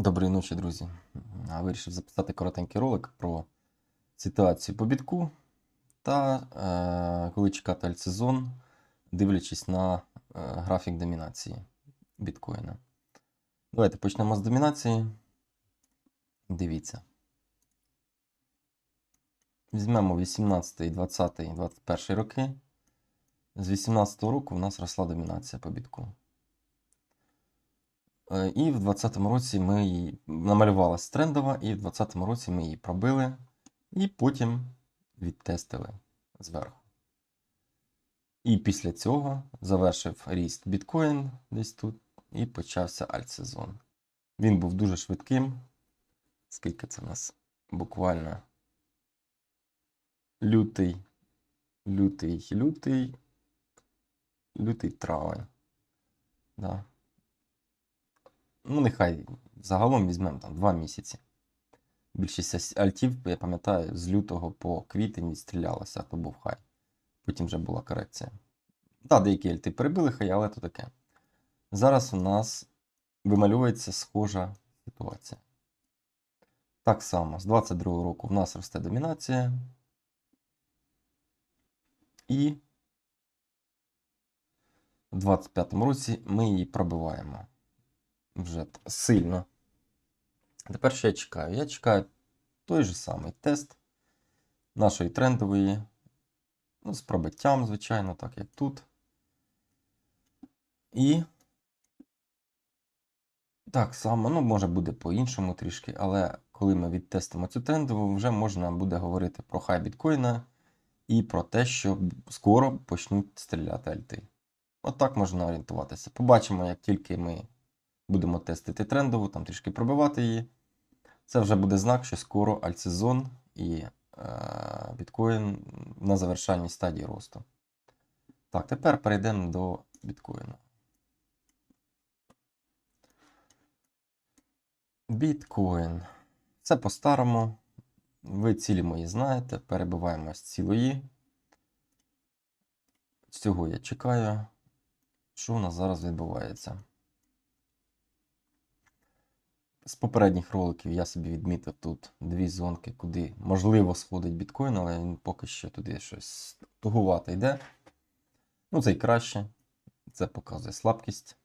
Доброї ночі, друзі. Вирішив записати коротенький ролик про ситуацію по бітку та е, коли чекати альтсезон, дивлячись на е, графік домінації біткоїна. Давайте почнемо з домінації. Дивіться. Візьмемо 18, 20, 21 роки. З 18 року в нас росла домінація по бітку. Е, І в 2020 році ми її намалювалась трендова, і в 2020 році ми її пробили, і потім відтестили зверху. І після цього завершив ріст біткоін десь тут, і почався альтсезон. Він був дуже швидким. Скільки це в нас буквально лютий, лютий, лютий, лютий травень. Да. Ну, нехай загалом візьмемо там 2 місяці. Більшість альтів, я пам'ятаю, з лютого по квітень відстрілялася, то був хай. Потім вже була корекція. Так, деякі альти перебили хай, але то таке. Зараз у нас вимальовується схожа ситуація. Так само, з 22 року в нас росте домінація. І в 25 році ми її пробиваємо вже сильно. Тепер що я чекаю? Я чекаю той же самий тест нашої трендової. Ну, з пробиттям, звичайно, так як тут. І так само, ну, може буде по-іншому трішки, але коли ми відтестимо цю трендову, вже можна буде говорити про хай біткоїна і про те, що скоро почнуть стріляти альти. Отак можна орієнтуватися. Побачимо, як тільки ми будемо тестити трендову, там трішки пробивати її. Це вже буде знак, що скоро альтсезон і е, біткоін на завершальній стадії росту. Так, тепер перейдемо до біткоїну. Біткоін. Це по-старому. Ви цілі мої знаєте. Перебиваємо з цілої. Цього я чекаю. Що у нас зараз відбувається? З попередніх роликів я собі відмітив тут дві зонки, куди можливо сходить біткоін, але він поки що туди щось тугувато йде. Ну, це й краще. Це показує слабкість.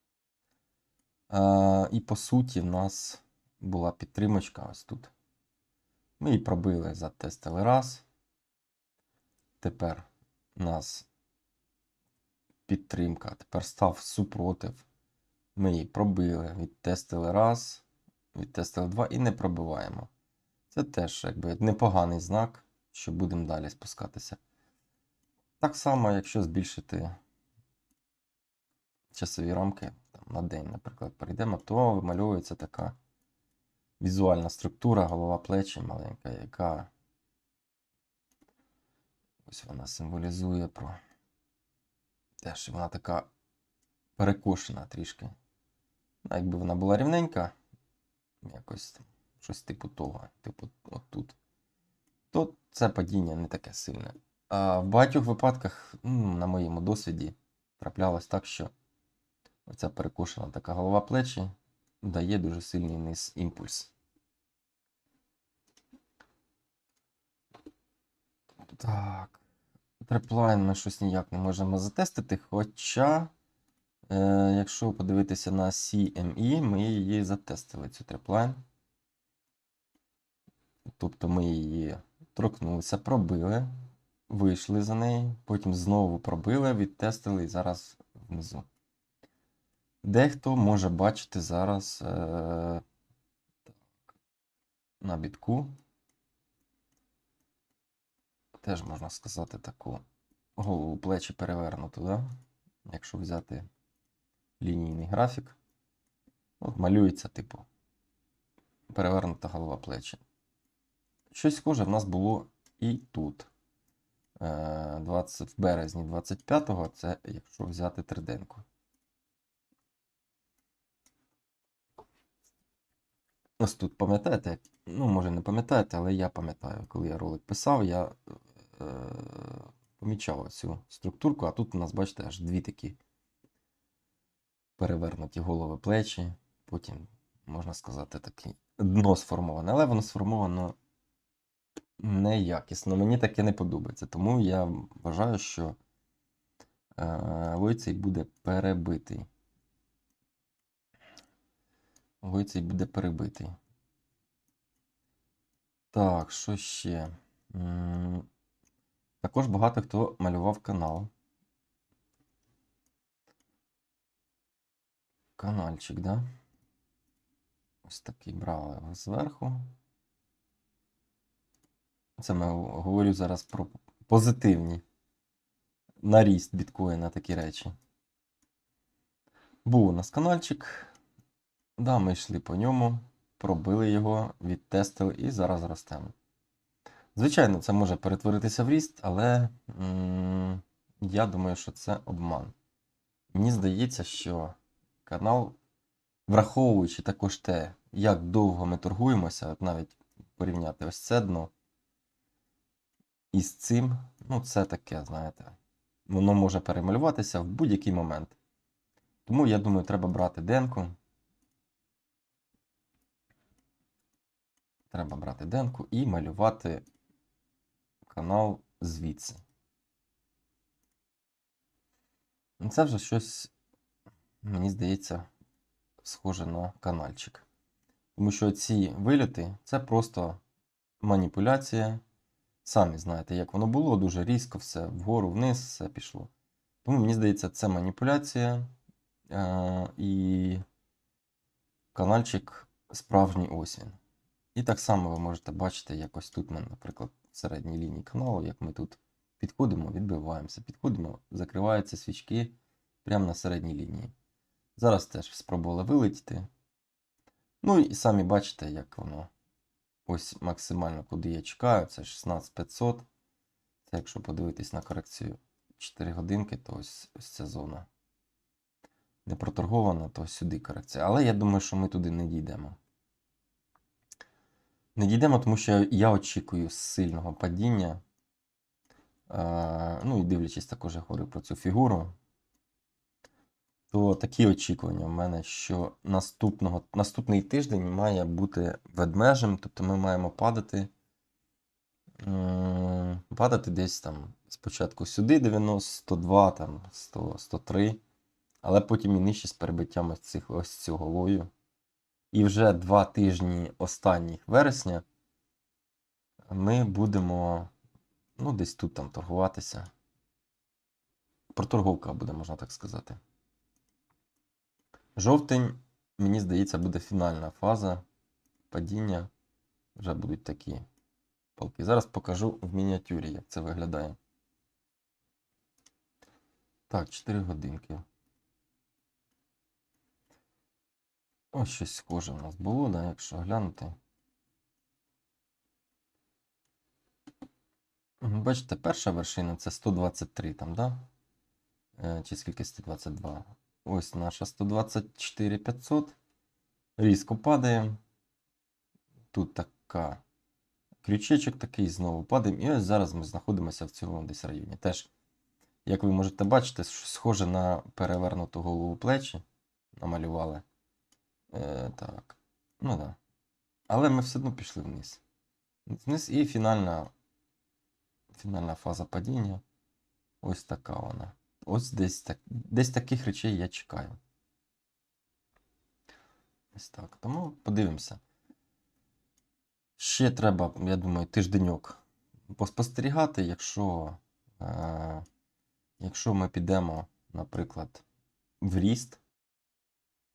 А, і по суті, в нас була підтримочка ось тут. Ми її пробили, затестили раз. Тепер у нас підтримка. Тепер став супротив. Ми її пробили, відтестили раз відтестили 2 і не пробиваємо. Це теж якби непоганий знак, що будемо далі спускатися. Так само, якщо збільшити часові рамки там, на день, наприклад, перейдемо, то вимальовується така візуальна структура, голова плечі маленька, яка ось вона символізує про те, що вона така перекошена трішки. А якби вона була рівненька, якось щось типу того, типу отут, то це падіння не таке сильне. А в багатьох випадках, ну, на моєму досвіді, траплялось так, що оця перекошена така голова плечі дає дуже сильний низ імпульс. Так. Треплайн ми щось ніяк не можемо затестити, хоча. Е, якщо подивитися на CME, ми її затестили, цю треплайн. Тобто ми її торкнулися, пробили, вийшли за неї, потім знову пробили, відтестили і зараз внизу. Дехто може бачити зараз е, так, на бітку. Теж можна сказати таку голову плечі перевернуту, да? якщо взяти лінійний графік. От малюється, типу, перевернута голова плечі. Щось схоже в нас було і тут. Е, 20, в березні 25-го, це якщо взяти триденку. Ось тут пам'ятаєте, ну, може не пам'ятаєте, але я пам'ятаю, коли я ролик писав, я е, помічав цю структурку, а тут у нас, бачите, аж дві такі перевернуті голови плечі, потім можна сказати, такий дно сформоване, але воно сформовано неякісно. Мені таке не подобається. Тому я вважаю, що е, Войцей буде перебитий. Войцей буде перебитий. Так, що ще? Також багато хто малював канал. Канальчик, да? Ось такий брали його зверху. Це ми говорю зараз про позитивні наріст біткоїна, такі речі. Був у нас канальчик. Да, ми йшли по ньому, пробили його, відтестили і зараз ростемо. Звичайно, це може перетворитися в ріст, але м, я думаю, що це обман. Мені здається, що канал, враховуючи також те, як довго ми торгуємося, от навіть порівняти ось це дно. І з цим, ну, це таке, знаєте, воно може перемалюватися в будь-який момент. Тому я думаю, треба брати денку. Треба брати денку і малювати канал звідси. Це вже щось, мені здається, схоже на канальчик. Тому що ці вильоти це просто маніпуляція. Самі знаєте, як воно було, дуже різко, все вгору, вниз, все пішло. Тому мені здається, це маніпуляція е- і канальчик справжній ось він. І так само ви можете бачити, як ось тут, ми, наприклад, в середній лінії каналу, як ми тут підходимо, відбиваємося, підходимо, закриваються свічки прямо на середній лінії. Зараз теж спробували вилетіти. Ну і самі бачите, як воно ось максимально, куди я чекаю, це 16500. Це якщо подивитись на корекцію 4 годинки, то ось, ось ця зона. Не проторгована, то сюди корекція. Але я думаю, що ми туди не дійдемо. Не дійдемо, тому що я очікую сильного падіння. Е, ну і дивлячись, також я говорю про цю фігуру. То такі очікування в мене, що наступного, наступний тиждень має бути ведмежим, тобто ми маємо падати. Падати десь там спочатку сюди 90, 102, там 100, 103, але потім і нижче з перебиттям ось, цих, ось цього лою. І вже два тижні останніх вересня ми будемо ну, десь тут там торгуватися. Проторговка буде, можна так сказати. Жовтень, мені здається, буде фінальна фаза падіння. Вже будуть такі палки. Зараз покажу в мініатюрі, як це виглядає. Так, 4 годинки. Ось щось схоже в нас було, да, якщо глянути. Бачите, перша вершина це 123 там, да? Е, Чи скільки 122? Ось наша 124 500. Різко падає. Тут така крючечок такий, знову падаємо. І ось зараз ми знаходимося в цьому десь районі. Теж, як ви можете бачити, схоже на перевернуту голову плечі. Намалювали. Е, так. Ну да. Але ми все одно пішли вниз. Вниз і фінальна, фінальна фаза падіння. Ось така вона. Ось десь, так, десь таких речей я чекаю. Ось так. Тому подивимося. Ще треба, я думаю, тижденьок поспостерігати, якщо, е, якщо ми підемо, наприклад, в ріст,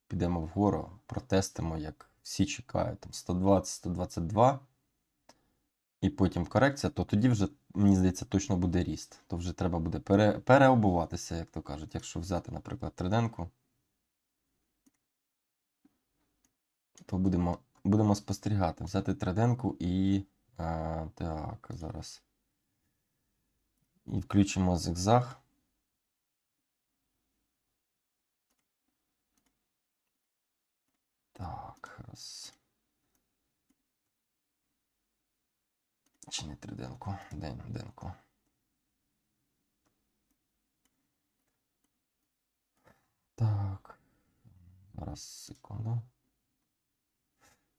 підемо вгору, протестимо, як всі чекають, там 120-122, і потім корекція, то тоді вже, мені здається, точно буде ріст. То вже треба буде пере, переобуватися, як то кажуть. Якщо взяти, наприклад, триденку, то будемо, будемо спостерігати. Взяти триденку і. А, так, зараз. І включимо зигзаг. Так, раз. Чи не триденку? День, денку. Так. Зараз секунду.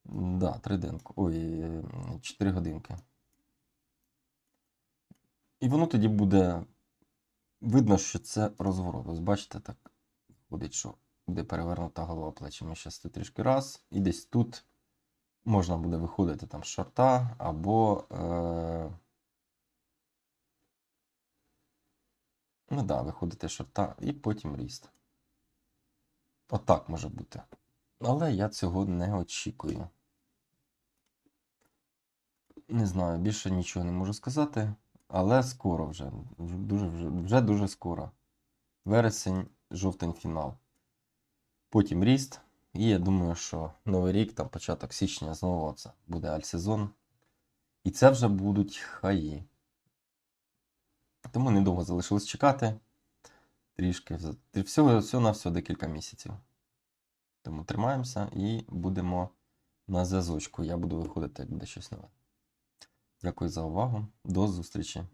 Да, триденко. Ой, 4 годинки. І воно тоді буде видно, що це розворот. Ось бачите, так виходить, що буде перевернута голова плечами. Зараз тут трішки раз. І десь тут можна буде виходити там з шорта або. Е... Ну да, виходити шорта і потім ріст. Отак може бути. Але я цього не очікую. Не знаю, більше нічого не можу сказати, але скоро. Вже дуже, вже, вже дуже скоро. Вересень, жовтень фінал. Потім ріст. І я думаю, що Новий рік, там початок січня знову це буде альсезон. І це вже будуть хаї. Тому недовго залишилось чекати. Трішки. Всього, всього на всього декілька місяців. Тому тримаємося і будемо на зв'язочку. Я буду виходити, як буде щось нове. Дякую за увагу. До зустрічі.